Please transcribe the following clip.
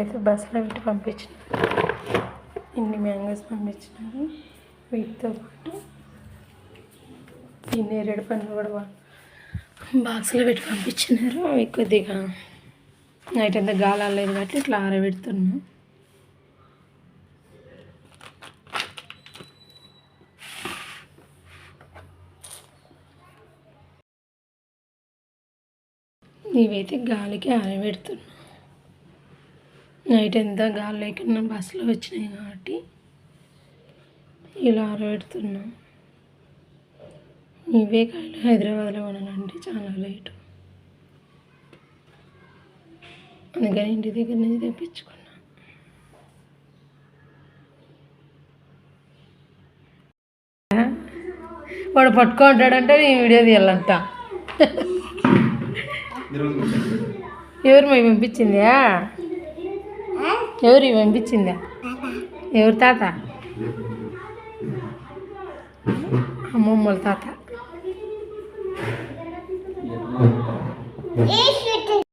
అయితే బస్సులో పెట్టి పంపించిన. ఇన్ని మ్యాంగోస్ పంపించినారు వీటితో పాటు ఈ నేరేడు పండ్లు కూడా బాక్స్లో పెట్టి పంపించినారు. అవి కొద్దిగా నైట్ అంతా గాలి ఆడలేదు కాబట్టి ఇట్లా ఆరబెడుతున్నాం. ఇవైతే గాలికి ఆరబెడుతున్నా. నైట్ ఎంత గాలి లేకుండా బస్సులో వచ్చినాయి కాబట్టి ఇలా ఆరబెడుతున్నా. ఇవే కాయలు హైదరాబాద్లో కొనాలంటే చాలా రేటు. అందుకని ఇంటి దగ్గర నుంచి తెప్పించుకున్నా. వాడు పట్టుకుంటాడంటే నేను వీడియో తీయాలంట. ఎవరు మేము పంపించిందా? ఎవరు పంపించిందా? ఎవరు తాత? అమ్మమ్మల తాత.